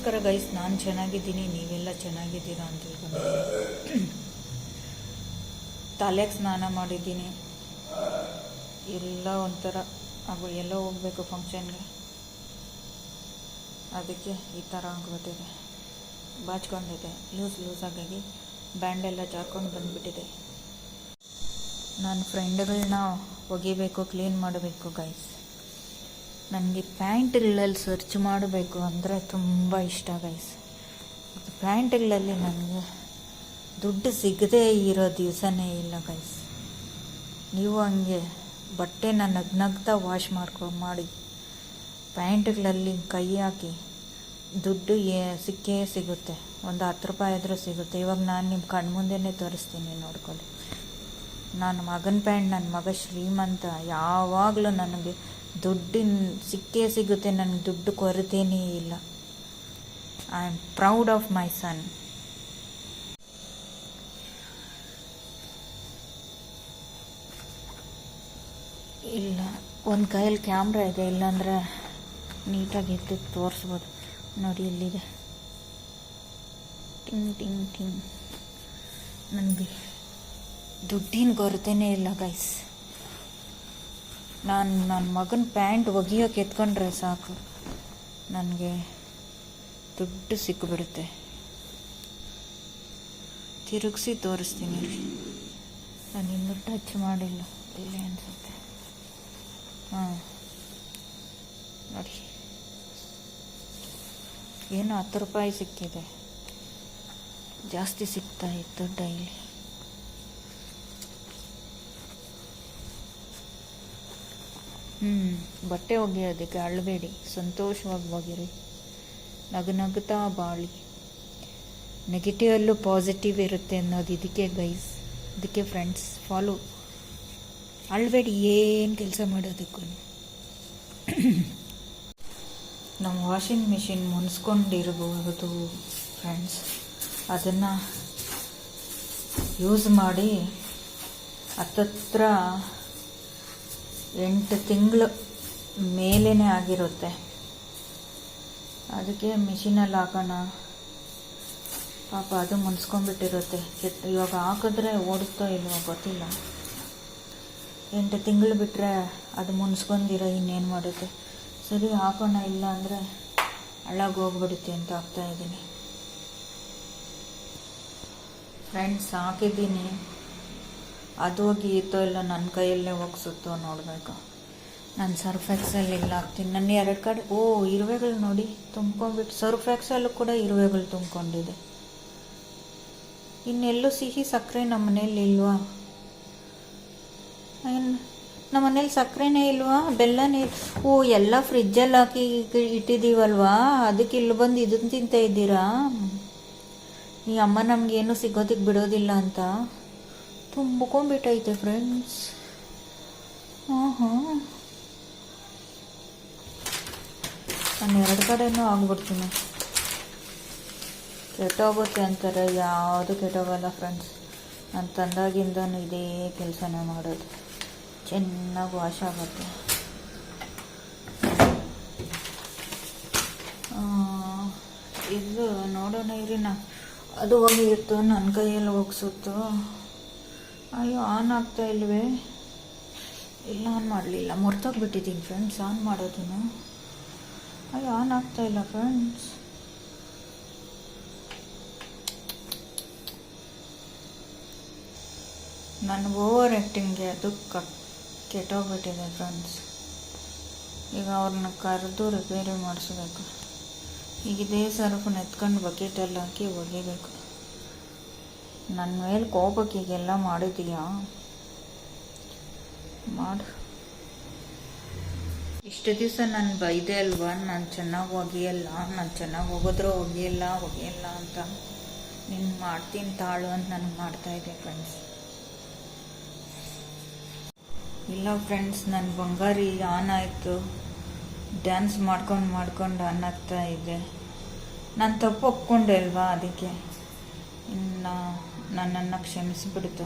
ನಮಸ್ಕಾರ ಗೈಸ್ ನಾನು ಚೆನ್ನಾಗಿದ್ದೀನಿ, ನೀವೆಲ್ಲ ಚೆನ್ನಾಗಿದ್ದೀರಾ ಅಂತ ತಿಳ್ಕೊಂಡು. ತಲೆಗೆ ಸ್ನಾನ ಮಾಡಿದ್ದೀನಿ. ಎಲ್ಲ ಒಂಥರ ಹಾಗೂ ಎಲ್ಲ ಹೋಗಬೇಕು ಫಂಕ್ಷನ್ಗೆ ಅದಕ್ಕೆ ಈ ಥರ ಆಗ್ಬಿಟ್ಟಿದೆ. ಬಾಚ್ಕೊಂಡಿದೆ ಲೂಸ್ ಲೂಸ್ ಆಗಾಗಿ ಬ್ಯಾಂಡೆಲ್ಲ ಜಾರ್ಕೊಂಡು ಬಂದುಬಿಟ್ಟಿದೆ. ನನ್ನ ಫ್ರೆಂಡ್ಗಳನ್ನ ಒಗಿಬೇಕು ಕ್ಲೀನ್ ಮಾಡಬೇಕು ಗೈಸ್ ನನಗೆ ಪ್ಯಾಂಟ್ಗಳಲ್ಲಿ ಸರ್ಚ್ ಮಾಡಬೇಕು ಅಂದರೆ ತುಂಬ ಇಷ್ಟ ಗೈಸ್ ಪ್ಯಾಂಟ್ಗಳಲ್ಲಿ ನನಗೆ ದುಡ್ಡು ಸಿಗದೇ ಇರೋ ದಿವಸನೇ ಇಲ್ಲ ಗೈಸ್ ನೀವು ಹಂಗೆ ಬಟ್ಟೆನ ನಗ್ನಗ್ತಾ ವಾಶ್ ಮಾಡ್ಕೊ, ಮಾಡಿ ಪ್ಯಾಂಟ್ಗಳಲ್ಲಿ ಕೈ ಹಾಕಿ ದುಡ್ಡು ಏ, ಸಿಕ್ಕೇ ಸಿಗುತ್ತೆ. ಒಂದು ಹತ್ತು ರೂಪಾಯಿ ಆದರೂ ಸಿಗುತ್ತೆ. ಇವಾಗ ನಾನು ನಿಮ್ಮ ಕಣ್ಮುಂದೆನೇ ತೋರಿಸ್ತೀನಿ ನೋಡ್ಕೊಳ್ಳಿ. ನನ್ನ ಮಗನ ಪ್ಯಾಂಟ್ ನನ್ನ ಮಗ ಶ್ರೀಮಂತ ಯಾವಾಗಲೂ ನನಗೆ ದುಡ್ಡಿನ, ಸಿಕ್ಕೇ ಸಿಗುತ್ತೆ, ನನಗೆ ದುಡ್ಡು ಕೊರತೆಯೇ ಇಲ್ಲ. I am proud of my son ಇಲ್ಲ, ಒಂದು ಕೈಯಲ್ಲಿ ಕ್ಯಾಮ್ರಾ ಇದೆ, ಇಲ್ಲಾಂದ್ರೆ ನೀಟಾಗಿ ಎದ್ದು ತೋರಿಸ್ಬೋದು. ನೋಡಿ ಇಲ್ಲಿದೆ ಟಿಂಗ್ ಟಿಂಗ್ ಟಿಂಗ್. ನನಗೆ ದುಡ್ಡಿನ ಕೊರತೆನೇ ಇಲ್ಲ ಗೈಸ್ ನಾನು ನನ್ನ ಮಗನ ಪ್ಯಾಂಟ್ ಒಗಿಯೋಕೆ ಎತ್ಕೊಂಡ್ರೆ ಸಾಕು. ನನಗೆ ದುಡ್ಡು ಸಿಕ್ಕಿಬಿಡುತ್ತೆ ತಿರುಗಿಸಿ ತೋರಿಸ್ತೀನಿ ನಾನು ಇನ್ನೂ ಟಚ್ ಮಾಡಿಲ್ಲ. ಇಲ್ಲೇ ಅನಿಸುತ್ತೆ. ಹಾಂ. ನೋಡಿ. ಏನು ಹತ್ತು ರೂಪಾಯಿ ಸಿಕ್ಕಿದೆ. ಜಾಸ್ತಿ ಸಿಗ್ತಾ ಇತ್ತು ಡೈಲಿ. ಹ್ಞೂ ಬಟ್ಟೆ ಒಗೆಯೋದಕ್ಕೆ ಅಳಬೇಡಿ. ಸಂತೋಷವಾಗಿ ಹೋಗಿರಿ ನಗು ನಗುತ್ತಾ ಬಾಳಿ. ನೆಗೆಟಿವಲ್ಲೂ ಪಾಸಿಟಿವ್ ಇರುತ್ತೆ ಅನ್ನೋದು ಇದಕ್ಕೆ ಗೈಸ್ ಇದಕ್ಕೆ ಫ್ರೆಂಡ್ಸ್ ಫಾಲೋ ಅಳಬೇಡಿ, ಏನು ಕೆಲಸ ಮಾಡೋದಕ್ಕೂ. ನಮ್ಮ ವಾಷಿಂಗ್ ಮಿಷಿನ್ ಮುನ್ಸ್ಕೊಂಡಿರಬಹುದು ಫ್ರೆಂಡ್ಸ್ ಅದನ್ನು ಯೂಸ್ ಮಾಡಿ ಹತ್ತತ್ರ ಎಂಟು ತಿಂಗಳು ಮೇಲೇ ಆಗಿರುತ್ತೆ. ಅದಕ್ಕೆ ಮಿಷಿನಲ್ಲಿ ಹಾಕೋಣ. ಪಾಪ ಅದು ಮುನ್ಸ್ಕೊಂಡ್ಬಿಟ್ಟಿರುತ್ತೆ. ಇವಾಗ ಹಾಕಿದ್ರೆ ಓಡುತ್ತೋ ಇಲ್ವೋ ಗೊತ್ತಿಲ್ಲ. ಎಂಟು ತಿಂಗಳು ಬಿಟ್ಟರೆ ಅದು ಮುನ್ಸ್ಕೊಂಡಿರೋ ಇನ್ನೇನು ಮಾಡುತ್ತೆ? ಸರಿ, ಹಾಕೋಣ. ಇಲ್ಲ ಅಂದರೆ ಹಳ್ಳಾಗಿ ಹೋಗ್ಬಿಡುತ್ತೆ ಅಂತ ಹಾಕ್ತಾಯಿದ್ದೀನಿ ಫ್ರೆಂಡ್ಸ್ ಹಾಕಿದ್ದೀನಿ. ಅದು ಹೋಗಿ ಇಲ್ಲ ನನ್ನ ಕೈಯಲ್ಲೇ ಹೋಗ್ಸುತ್ತೋ ನೋಡಬೇಕು. ನಾನು ಸರ್ಫ್ ಎಕ್ಸೆಲ್ ಇಲ್ಲ ಹಾಕ್ತೀನಿ. ನನ್ನ ಎರಡು ಕಡೆ ಓ, ಇರುವೆಗಳು ನೋಡಿ, ತುಂಬ್ಕೊಂಡ್ಬಿಟ್ಟು ಸರ್ಫ್ ಎಕ್ಸಲ್ಲೂ ಕೂಡ ಇರುವೆಗಳು ತುಂಬ್ಕೊಂಡಿದೆ. ಇನ್ನೆಲ್ಲೂ ಸಿಹಿ ಸಕ್ಕರೆ ನಮ್ಮ ಮನೇಲಿ ಇಲ್ವಾ? ಏನು ನಮ್ಮ ಮನೇಲಿ ಸಕ್ಕರೆನೇ ಇಲ್ವಾ? ಬೆಲ್ಲನೇ ಓ, ಎಲ್ಲ ಫ್ರಿಜ್ಜಲ್ಲಿ ಹಾಕಿ ಇಟ್ಟಿದ್ದೀವಲ್ವಾ? ಅದಕ್ಕೆ ಇಲ್ಲಿ ಬಂದು ಇದನ್ನು ತಿಂತ ಇದ್ದೀರಾ? ಈ ಅಮ್ಮ ನಮಗೇನು ಸಿಗೋದಕ್ಕೆ ಬಿಡೋದಿಲ್ಲ ಅಂತ. ತುಂಬ್ಕೊಂಡ್ಬಿಟ್ಟೈತೆ ಫ್ರೆಂಡ್ಸ್ ಹಾಂ ನಾನು ಎರಡು ಕಡೆನೂ ಆಗ್ಬಿಡ್ತೀನಿ. ಕೆಟ್ಟೋಗುತ್ತೆ ಅಂತಾರೆ, ಯಾವುದು ಕೆಟ್ಟೋಗಲ್ಲ ಫ್ರೆಂಡ್ಸ್ ನಾನು ತಂದಾಗಿಂದನೂ ಇದೇ ಕೆಲಸನೇ ಮಾಡೋದು. ಚೆನ್ನಾಗಿ ವಾಶ್ ಆಗುತ್ತೆ. ಇದು ನೋಡೋಣ ಇರಿ ನಾ ಅದು ಹೋಗಿತ್ತು ನನ್ನ ಕೈಯಲ್ಲಿ ಹೋಗ್ಸುತ್ತು. ಅಯ್ಯೋ ಆನ್ ಆಗ್ತಾ ಇಲ್ವೇ? ಇಲ್ಲ ಆನ್ ಮಾಡಲಿಲ್ಲ. ಮರ್ತೋಗ್ಬಿಟ್ಟಿದ್ದೀನಿ ಫ್ರೆಂಡ್ಸ್ ಆನ್ ಮಾಡೋದನ್ನು. ಅಯ್ಯೋ ಆನ್ ಆಗ್ತಾ ಇಲ್ಲ ಫ್ರೆಂಡ್ಸ್ ನನ್ನ ಓವರ್ ಆ್ಯಕ್ಟಿಂಗ್ಗೆ ಕ ಕೆಟ್ಟೋಗ್ಬಿಟ್ಟಿದೆ ಫ್ರೆಂಡ್ಸ್ ಈಗ ಅವ್ರನ್ನ ಕರೆದು ರಿಪೇರಿ ಮಾಡಿಸ್ಬೇಕು. ಈಗ ಇದೇ ಸರ್ಫನ್ನ ಎತ್ಕೊಂಡು ಬಕೆಟಲ್ಲಿ ಹಾಕಿ ಒಗಿಬೇಕು. ನನ್ನ ಮೇಲೆ ಕೋಪಕ್ಕೆ ಹೀಗೆಲ್ಲ ಮಾಡಿದೀಯಾ? ಮಾಡು. ಇಷ್ಟು ದಿವಸ ನಾನು ಬೈದೆ ಅಲ್ವಾ? ನಾನು ಚೆನ್ನಾಗಿ ಒಗೆಯಲ್ಲ ನಾನು ಚೆನ್ನಾಗಿ ಹೋಗೋದ್ರೂ ಒಗೆಯಲ್ಲ ಒಗೆಯಲ್ಲ ಅಂತ ನೀನು ಮಾಡ್ತೀನಿ ತಾಳು ಅಂತ ನನಗೆ ಮಾಡ್ತಾ ಇದೆ ಫ್ರೆಂಡ್ಸ್ ಇಲ್ಲ ಫ್ರೆಂಡ್ಸ್ ನನ್ನ ಬಂಗಾರಿ ಆನ್ ಆಯಿತು. ಡ್ಯಾನ್ಸ್ ಮಾಡ್ಕೊಂಡು ಮಾಡ್ಕೊಂಡು ಆನ್ ಆಗ್ತಾ ಇದೆ. ನಾನು ತಪ್ಪು ಒಪ್ಕೊಂಡೆ ಅಲ್ವಾ ಅದಕ್ಕೆ? ಇನ್ನು ನನ್ನನ್ನು ಕ್ಷಮಿಸಿಬಿಡ್ತು.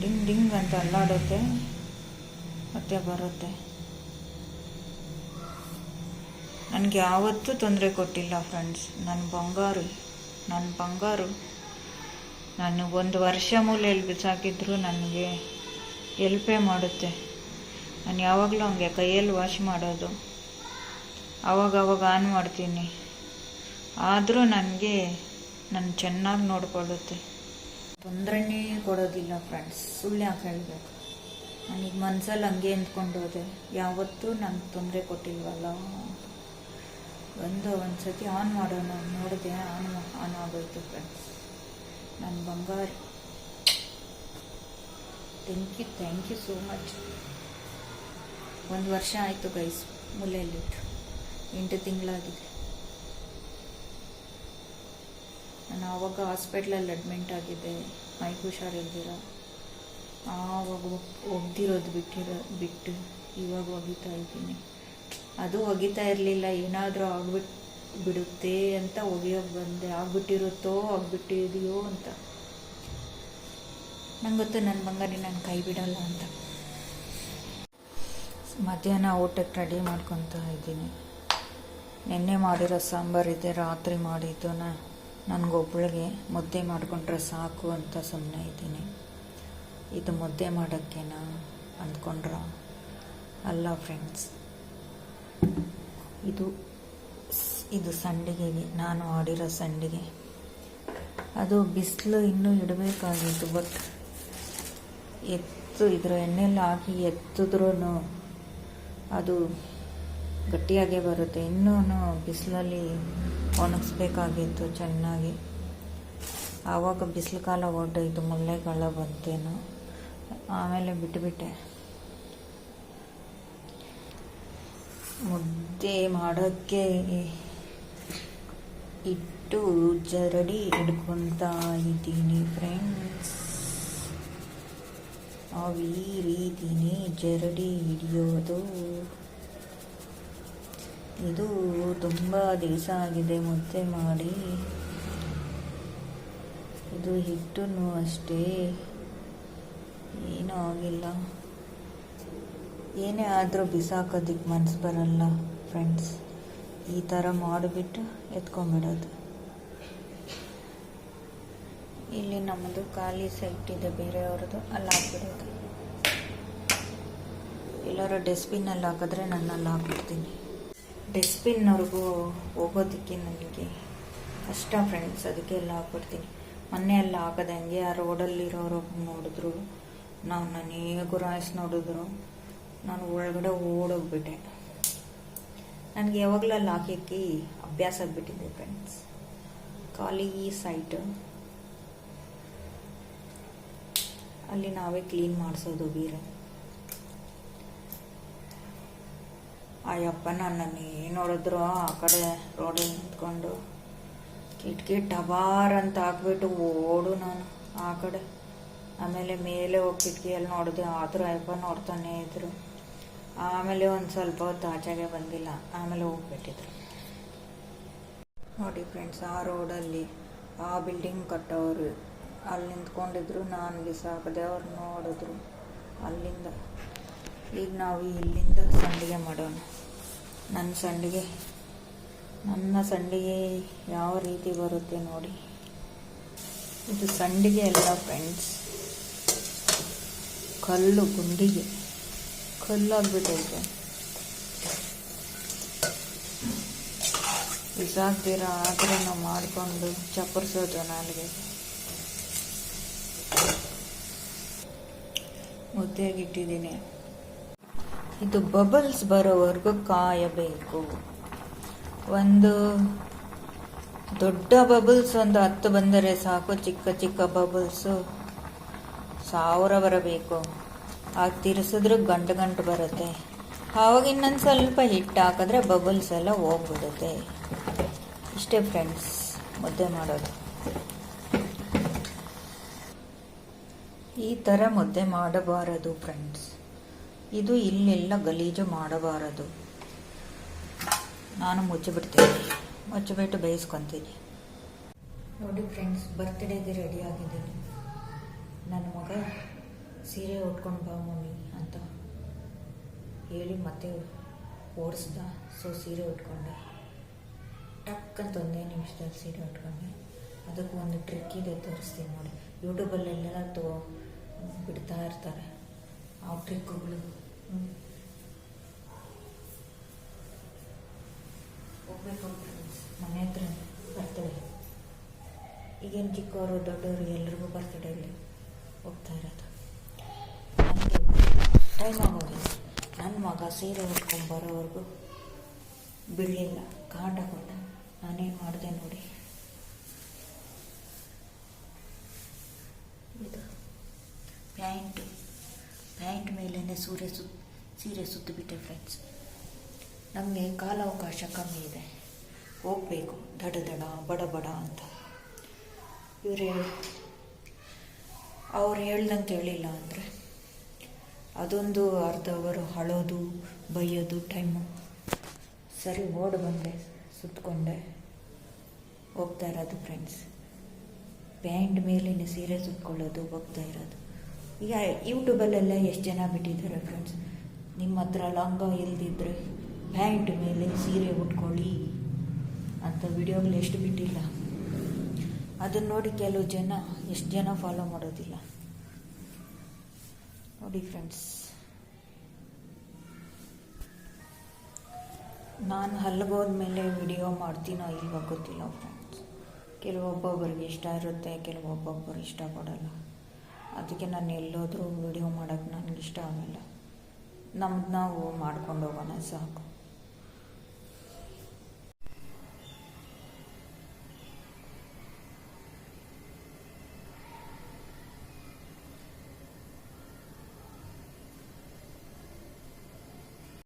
ಡಿಂಗ್ ಡಿಂಗ್ ಅಂತ ಅಲ್ಲಾಡುತ್ತೆ ಮತ್ತೆ ಬರುತ್ತೆ. ನನಗೆ ಯಾವತ್ತೂ ತೊಂದರೆ ಕೊಟ್ಟಿಲ್ಲ ಫ್ರೆಂಡ್ಸ್ ನನ್ನ ಬಂಗಾರು ನನ್ನ ಬಂಗಾರು. ನಾನು ಒಂದು ವರ್ಷ ಮೂಲೆಯಲ್ಲಿ ಬಿಸಾಕಿದ್ರು ನನಗೆ ಎಲ್ಪೇ ಮಾಡುತ್ತೆ. ನಾನು ಯಾವಾಗಲೂ ಹಂಗೆ ಕೈಯಲ್ಲಿ ವಾಶ್ ಮಾಡೋದು. ಆವಾಗ ಅವಾಗ ಆನ್ ಮಾಡ್ತೀನಿ. ಆದರೂ ನನಗೆ ನಾನು ಚೆನ್ನಾಗಿ ನೋಡ್ಕೊಳ್ಳುತ್ತೆ. ತೊಂದರೆನೇ ಕೊಡೋದಿಲ್ಲ ಫ್ರೆಂಡ್ಸ್ ಸುಳ್ಳು ಯಾಕೆ ಹೇಳಬೇಕು? ನನಗೆ ಮನ್ಸಲ್ಲಿ ಹಂಗೆ ಅಂದ್ಕೊಂಡು ಹೋದೆ. ಯಾವತ್ತೂ ನನಗೆ ತೊಂದರೆ ಕೊಟ್ಟಿಲ್ವಲ್ಲ ಒಂದು ಒಂದು ಸತಿ ಆನ್ ಮಾಡೋಣ, ನೋಡಿದೆ ಆನ್ ಆನ್ ಆಗೋಯ್ತು ಫ್ರೆಂಡ್ಸ್ ನನ್ನ ಬಂಗಾರ. Thank you thank you so much ಒಂದು ವರ್ಷ ಆಯಿತು ಗೈಸ್ ಮೂಲೆಯಲ್ಲಿಟ್ಟು. ಎಂಟು ತಿಂಗಳಾಗಿದೆ. ನಾನು ಆವಾಗ ಹಾಸ್ಪಿಟ್ಲಲ್ಲಿ ಅಡ್ಮಿಂಟ್ ಆಗಿದ್ದೆ ಮೈಗೆ ಹುಷಾರಿಲ್ದಿರ ಆವಾಗ ಒಗ್ದಿರೋದು ಬಿಟ್ಟಿರೋ, ಬಿಟ್ಟು ಇವಾಗ ಒಗಿತಾ ಇದ್ದೀನಿ. ಅದು ಒಗಿತಾ ಇರಲಿಲ್ಲ, ಏನಾದರೂ ಆಗ್ಬಿಟ್ಟು ಬಿಡುತ್ತೆ ಅಂತ ಒಗಿಯೋಕೆ ಬಂದೆ. ಆಗ್ಬಿಟ್ಟಿರುತ್ತೋ, ಆಗ್ಬಿಟ್ಟಿದೆಯೋ ಅಂತ. ನಂಗೆ ಗೊತ್ತು ನನ್ನ ಬಂಗಾರಿ ನಾನು ಕೈ ಬಿಡಲ್ಲ ಅಂತ. ಮಧ್ಯಾಹ್ನ ಊಟಕ್ಕೆ ರೆಡಿ ಮಾಡ್ಕೊತಾ ಇದ್ದೀನಿ. ನಿನ್ನೆ ಮಾಡಿರೋ ಸಾಂಬಾರಿದೆ ರಾತ್ರಿ ಮಾಡಿದ್ದನ್ನ. ನನಗೊಬ್ಬಳಿಗೆ ಮುದ್ದೆ ಮಾಡಿಕೊಂಡ್ರೆ ಸಾಕು ಅಂತ ಸುಮ್ಮನೆ ಇದ್ದೀನಿ. ಇದು ಮುದ್ದೆ ಮಾಡೋಕ್ಕೇನಾ ಅಂದ್ಕೊಂಡ್ರ? ಅಲ್ಲ ಫ್ರೆಂಡ್ಸ್, ಇದು ಇದು ಸಂಡಿಗೆಗೆ ನಾನು ಆಡಿರೋ ಸಂಡಿಗೆ. ಅದು ಬಿಸಿಲು ಇನ್ನೂ ಇಡಬೇಕಾಗಿತ್ತು, ಬಟ್ ಎತ್ತು ಇದ್ರ ಎಣ್ಣೆಲ್ಲ ಹಾಕಿ ಎತ್ತಿದ್ರೂ ಅದು ಗಟ್ಟಿಯಾಗೇ ಬರುತ್ತೆ. ಇನ್ನೂ ಬಿಸಿಲಲ್ಲಿ ಒಣಗಿಸ್ಬೇಕಾಗಿತ್ತು ಚೆನ್ನಾಗಿ. ಆವಾಗ ಬಿಸಿಲು ಕಾಲ ಹೊರಟೋಯ್ತು ಮುಳ್ಳೆಗಾಲ ಬಂತೇನೋ. ಆಮೇಲೆ ಬಿಟ್ಟುಬಿಟ್ಟೆ ಮುದ್ದೆ ಮಾಡೋಕ್ಕೆ ಇಟ್ಟು ಜರಡಿ ಹಿಡ್ಕೊತಾ ಇದ್ದೀನಿ ಫ್ರೆಂಡ್ಸ್ ನಾವು ಈ ರೀತಿನೇ ಜರಡಿ ಹಿಡಿಯೋದು. ಇದು ತುಂಬ ದಿವಸ ಆಗಿದೆ ಮುದ್ದೆ ಮಾಡಿ. ಇದು ಹಿಟ್ಟನ್ನು ಅಷ್ಟೇ. ಏನೂ ಆಗಿಲ್ಲ. ಏನೇ ಆದರೂ ಬಿಸಾಕೋದಕ್ಕೆ ಮನಸ್ಸು ಬರಲ್ಲ ಫ್ರೆಂಡ್ಸ್ ಈ ಥರ ಮಾಡಿಬಿಟ್ಟು ಎತ್ಕೊಂಬಿಡೋದು ಇಲ್ಲಿ ನಮ್ಮದು ಖಾಲಿ ಸೈಟ್ ಇದೆ, ಬೇರೆಯವ್ರದ್ದು ಅಲ್ಲಿ ಹಾಕ್ಬಿಡೋದು. ಎಲ್ಲರೂ ಡಸ್ಟ್ಬಿನ್ನಲ್ಲಿ ಹಾಕಿದ್ರೆ ನನ್ನಲ್ಲಿ ಹಾಕ್ಬಿಡ್ತೀನಿ. ಡಸ್ಟ್ಬಿನ್ನವ್ರಿಗೂ ಹೋಗೋದಕ್ಕೆ ನನಗೆ ಕಷ್ಟ ಫ್ರೆಂಡ್ಸ್ ಅದಕ್ಕೆ ಎಲ್ಲ ಹಾಕ್ಬಿಡ್ತೀನಿ ಮೊನ್ನೆ ಎಲ್ಲ ಹಾಕದಂಗೆ ಆ ರೋಡಲ್ಲಿರೋರು ನೋಡಿದ್ರು. ನಾವು ನಾನೇ ಗುರಾಯಿಸ್ ನೋಡಿದ್ರು. ನಾನು ಒಳಗಡೆ ಓಡೋಗ್ಬಿಟ್ಟೆ. ನನಗೆ ಯಾವಾಗಲೂ ಅಲ್ಲಿ ಹಾಕಿ ಅಭ್ಯಾಸ ಆಗಿಬಿಟ್ಟಿದೆ ಫ್ರೆಂಡ್ಸ್ ಖಾಲಿ ಸೈಟ್ ಅಲ್ಲಿ ನಾವೇ ಕ್ಲೀನ್ ಮಾಡಿಸೋದು ಬೀರೆ ಆ ಯಪ್ಪ ನನ್ನನ್ನು ಏನು ನೋಡಿದ್ರು ಆ ಕಡೆ ರೋಡಲ್ಲಿ ನಿಂತ್ಕೊಂಡು. ಕಿಟಕಿ ಕಿಟ್ ಟಬಾರ್ ಅಂತ ಹಾಕ್ಬಿಟ್ಟು ಓಡು ನಾನು ಆ ಕಡೆ. ಆಮೇಲೆ ಮೇಲೆ ಹೋಗಿ ಕಿಟಕಿಯಲ್ಲಿ ನೋಡಿದೆ, ಆದರೂ ಅಯ್ಯಪ್ಪ ನೋಡ್ತಾನೆ ಇದ್ರು. ಆಮೇಲೆ ಒಂದು ಸ್ವಲ್ಪ ಹೊತ್ತು ಆಚೆಗೆ ಬಂದಿಲ್ಲ, ಆಮೇಲೆ ಹೋಗ್ಬಿಟ್ಟಿದ್ರು. ನೋಡಿ ಫ್ರೆಂಡ್ಸ್ ಆ ರೋಡಲ್ಲಿ ಆ ಬಿಲ್ಡಿಂಗ್ ಕಟ್ಟೋರು ಅಲ್ಲಿ ನಿಂತ್ಕೊಂಡಿದ್ರು ನಾನು ಬಿಸಾಕದೆ ಅವ್ರು ನೋಡಿದ್ರು ಅಲ್ಲಿಂದ. ಈಗ ನಾವು ಇಲ್ಲಿಂದ ಸಂಡಿಗೆ ಮಾಡೋಣ. ನನ್ನ ಸಂಡಿಗೆ. ನನ್ನ ಸಂಡಿಗೆ ಯಾವ ರೀತಿ ಬರುತ್ತೆ ನೋಡಿ. ಇದು ಸಂಡಿಗೆ ಅಲ್ಲ ಫ್ರೆಂಡ್ಸ್ ಕಲ್ಲು, ಗುಂಡಿಗೆ. ಕಲ್ಲಾಗ್ಬಿಟ್ಟೈತೆ. ಆದರೆ ನಾವು ಮಾಡಿಕೊಂಡು ಚಪ್ಪರ್ಸೋದು ನನಗೆ ಮುದ್ದೆಗೆ ಇಟ್ಟಿದ್ದೀನಿ. ಇದು ಬಬಲ್ಸ್ ಬರೋವರೆಗೂ ಕಾಯಬೇಕು. ಒಂದು ದೊಡ್ಡ ಬಬಲ್ಸ್ ಒಂದು ಹತ್ತು ಬಂದರೆ ಸಾಕು, ಚಿಕ್ಕ ಚಿಕ್ಕ ಬಬಲ್ಸು ಸಾವಿರ ಬರಬೇಕು. ಆ ತಿರ್ಸಿದ್ರೆ ಗಂಟು ಗಂಟು ಬರುತ್ತೆ. ಆವಾಗ ಇನ್ನೊಂದು ಸ್ವಲ್ಪ ಹಿಟ್ಟು ಹಾಕಿದ್ರೆ ಬಬಲ್ಸ್ ಎಲ್ಲ ಹೋಗ್ಬಿಡುತ್ತೆ. ಇಷ್ಟೇ ಫ್ರೆಂಡ್ಸ್ ಮುದ್ದೆ ಮಾಡೋದು. ಈ ಥರ ಮುದ್ದೆ ಮಾಡಬಾರದು ಫ್ರೆಂಡ್ಸ್ ಇದು ಇಲ್ಲೆಲ್ಲ ಗಲೀಜು ಮಾಡಬಾರದು. ನಾನು ಮುಚ್ಚಿಬಿಡ್ತೀನಿ. ಮುಚ್ಚಿಬಿಟ್ಟು ಬೇಯಿಸ್ಕೊತೀನಿ. ನೋಡಿ ಫ್ರೆಂಡ್ಸ್ ಬರ್ತ್ಡೇಗೆ ರೆಡಿ ಆಗಿದ್ದೀನಿ ನನ್ನ ಮಗ ಸೀರೆ ಉಟ್ಕೊಂಡು ಬಾ ಮಮ್ಮಿ ಅಂತ ಹೇಳಿ ಮತ್ತೆ ಓಡಿಸ್ದ. ಸೊ ಸೀರೆ ಉಟ್ಕೊಂಡೆ. ಟಕ್ ಅಂತ ಒಂದೇ ನಿಮಿಷದಲ್ಲಿ ಸೀರೆ ಉಟ್ಕೊಂಡೆ. ಅದಕ್ಕೂ ಒಂದು ಟ್ರಿಕ್ ಇದೆ ತೋರಿಸ್ತೀನಿ ನೋಡಿ. ಯೂಟ್ಯೂಬಲ್ಲೆಲ್ಲ ತೋ ಬಿಡ್ತಾ ಇರ್ತಾರೆ. ಆ ಟ್ರಿಕ್ಗಳು ಹೋಗ್ಬೇಕು ಮನೆ ಹತ್ರ ಬರ್ತಡೆ ಈಗೇನು ಚಿಕ್ಕವರು ದೊಡ್ಡವರು ಎಲ್ರಿಗೂ ಬರ್ತಡೇ ಇಲ್ಲಿ ಹೋಗ್ತಾ ಇರೋದು. ನನಗೆ ಟೈಮ್ ಆಗೋಗಿದೆ ನನ್ನ ಮಗ ಸೀರೆ ಉಟ್ಕೊಂಡು ಬರೋವರೆಗೂ ಬಿಡಲಿಲ್ಲ. ಕಾಟ ಕೊಟ್ಟ. ನಾನೇನು ಮಾಡಿದೆ ನೋಡಿ. ಇದು ಪ್ಯಾಂಟ್. ಪ್ಯಾಂಟ್ ಮೇಲೇ ಸೂರ್ಯ ಸುತ್ ಸೀರೆ ಸುತ್ತಿಬಿಟ್ಟೆ ಫ್ರೆಂಡ್ಸ್ ನಮಗೆ ಕಾಲಾವಕಾಶ ಕಮ್ಮಿ ಇದೆ. ಹೋಗಬೇಕು. ದಡ ದಡ, ಬಡ ಬಡ ಅಂತ. ಇವರು, ಅವ್ರು ಹೇಳ್ದಂತ ಹೇಳಿಲ್ಲ ಅಂದರೆ ಅದೊಂದು ಅರ್ಧ ಅವರು ಹಳೋದು ಬೈಯೋದು, ಟೈಮು. ಸರಿ, ಓಡ್ ಬಂದೆ ಸುತ್ತಕೊಂಡೆ ಹೋಗ್ತಾ ಇರೋದು ಫ್ರೆಂಡ್ಸ್ ಪ್ಯಾಂಟ್ ಮೇಲಿನ ಸೀರೆ ಸುತ್ಕೊಳ್ಳೋದು, ಹೋಗ್ತಾ ಇರೋದು. ಈಗ ಯೂಟ್ಯೂಬಲ್ಲೆಲ್ಲ ಎಷ್ಟು ಜನ ಬಿಟ್ಟಿದ್ದಾರೆ ಫ್ರೆಂಡ್ಸ್ ನಿಮ್ಮ ಹತ್ರ ಲಂಗ ಇಲ್ದಿದ್ರೆ ಪ್ಯಾಂಟ್ ಮೇಲೆ ಸೀರೆ ಉಟ್ಕೊಳ್ಳಿ ಅಂತ ವಿಡಿಯೋಗಳು ಎಷ್ಟು ಬಿಟ್ಟಿಲ್ಲ. ಅದನ್ನು ನೋಡಿ ಕೆಲವು ಜನ, ಎಷ್ಟು ಜನ ಫಾಲೋ ಮಾಡೋದಿಲ್ಲ. ನೋಡಿ ಫ್ರೆಂಡ್ಸ್ ನಾನು ಹಲ್ಗೋದ್ಮೇಲೆ ವಿಡಿಯೋ ಮಾಡ್ತೀನೋ ಇಲ್ವೋ ಗೊತ್ತಿಲ್ಲ ಫ್ರೆಂಡ್ಸ್ ಕೆಲವೊಬ್ಬೊಬ್ಬರಿಗೆ ಇಷ್ಟ ಇರುತ್ತೆ ಕೆಲವೊಬ್ಬೊಬ್ಬರು ಇಷ್ಟಪಡೋಲ್ಲ ಅದಕ್ಕೆ ನಾನು ಎಲ್ಲೋದ್ರೂ ವಿಡಿಯೋ ಮಾಡೋಕ್ಕೆ ನನಗೆ ಇಷ್ಟ ಆಗಲ್ಲ. ನಮ್ದು ನಾವು ಮಾಡ್ಕೊಂಡು ಹೋಗೋಣ ಸಾಕು.